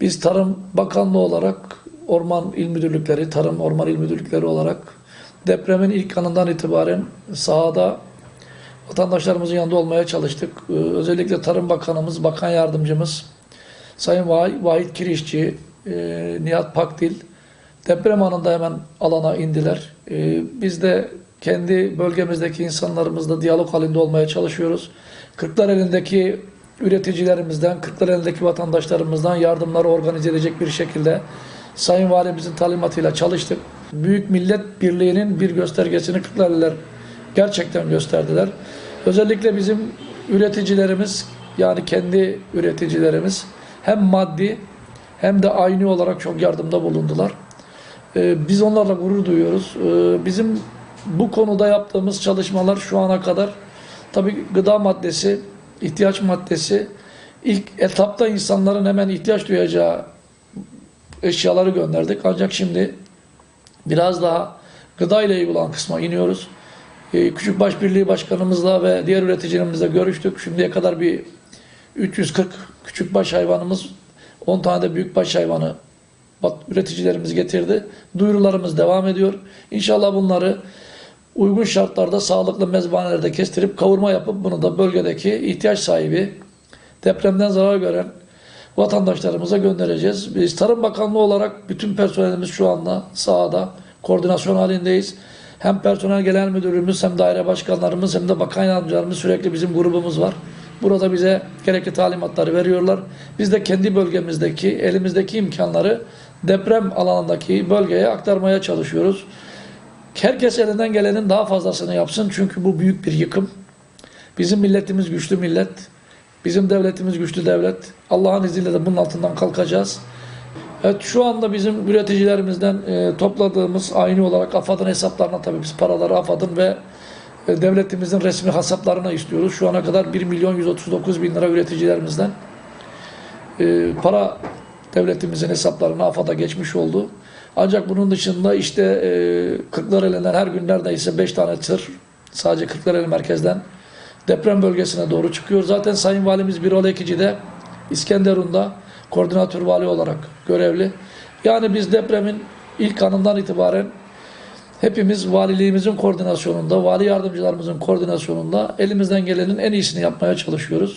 Biz Tarım Bakanlığı olarak Orman İl Müdürlükleri, Tarım Orman İl Müdürlükleri olarak depremin ilk anından itibaren sahada vatandaşlarımızın yanında olmaya çalıştık. Ee, Özellikle Tarım Bakanımız, Bakan Yardımcımız, Sayın Vah- Vahit Kirişçi, e, Nihat Pakdil deprem anında hemen alana indiler. E, Biz de kendi bölgemizdeki insanlarımızla diyalog halinde olmaya çalışıyoruz. Kırklareli'ndeki üreticilerimizden, Kırklareli'ndeki vatandaşlarımızdan yardımları organize edecek bir şekilde Sayın Valimizin talimatıyla çalıştık. Büyük Millet Birliği'nin bir göstergesini Kırklareliler gerçekten gösterdiler. Özellikle bizim üreticilerimiz yani kendi üreticilerimiz hem maddi hem de aynı olarak çok yardımda bulundular. Ee, Biz onlarla gurur duyuyoruz. Ee, Bizim bu konuda yaptığımız çalışmalar şu ana kadar tabii gıda maddesi, ihtiyaç maddesi ilk etapta insanların hemen ihtiyaç duyacağı eşyaları gönderdik. Ancak şimdi biraz daha gıda ile ilgili olan kısma iniyoruz. Ee, Küçükbaş Birliği Başkanımızla ve diğer üreticilerimizle görüştük. Şimdiye kadar bir 340 küçükbaş hayvanımız, 10 tane de büyükbaş hayvanı bat- üreticilerimiz getirdi. Duyurularımız devam ediyor. İnşallah bunları uygun şartlarda sağlıklı mezbanelerde kestirip kavurma yapıp bunu da bölgedeki ihtiyaç sahibi depremden zarar gören vatandaşlarımıza göndereceğiz. Biz Tarım Bakanlığı olarak bütün personelimiz şu anda sahada koordinasyon halindeyiz. Hem personel genel müdürümüz hem daire başkanlarımız hem de bakan yardımcılarımız sürekli bizim grubumuz var. Burada bize gerekli talimatları veriyorlar. Biz de kendi bölgemizdeki, elimizdeki imkanları deprem alanındaki bölgeye aktarmaya çalışıyoruz. Herkes elinden gelenin daha fazlasını yapsın çünkü bu büyük bir yıkım. Bizim milletimiz güçlü millet. Bizim devletimiz güçlü devlet. Allah'ın izniyle de bunun altından kalkacağız. Evet şu anda bizim üreticilerimizden e, topladığımız aynı olarak AFAD'ın hesaplarına tabii biz paraları AFAD'ın ve e, devletimizin resmi hesaplarına istiyoruz. Şu ana kadar 1 milyon 139 bin lira üreticilerimizden e, para devletimizin hesaplarına AFAD'a geçmiş oldu. Ancak bunun dışında işte e, Kırklareli'nden her gün neredeyse 5 tane tır sadece Kırklareli merkezden deprem bölgesine doğru çıkıyor. Zaten Sayın Valimiz Birol Ekici de İskenderun'da koordinatör vali olarak görevli. Yani biz depremin ilk anından itibaren hepimiz valiliğimizin koordinasyonunda, vali yardımcılarımızın koordinasyonunda elimizden gelenin en iyisini yapmaya çalışıyoruz.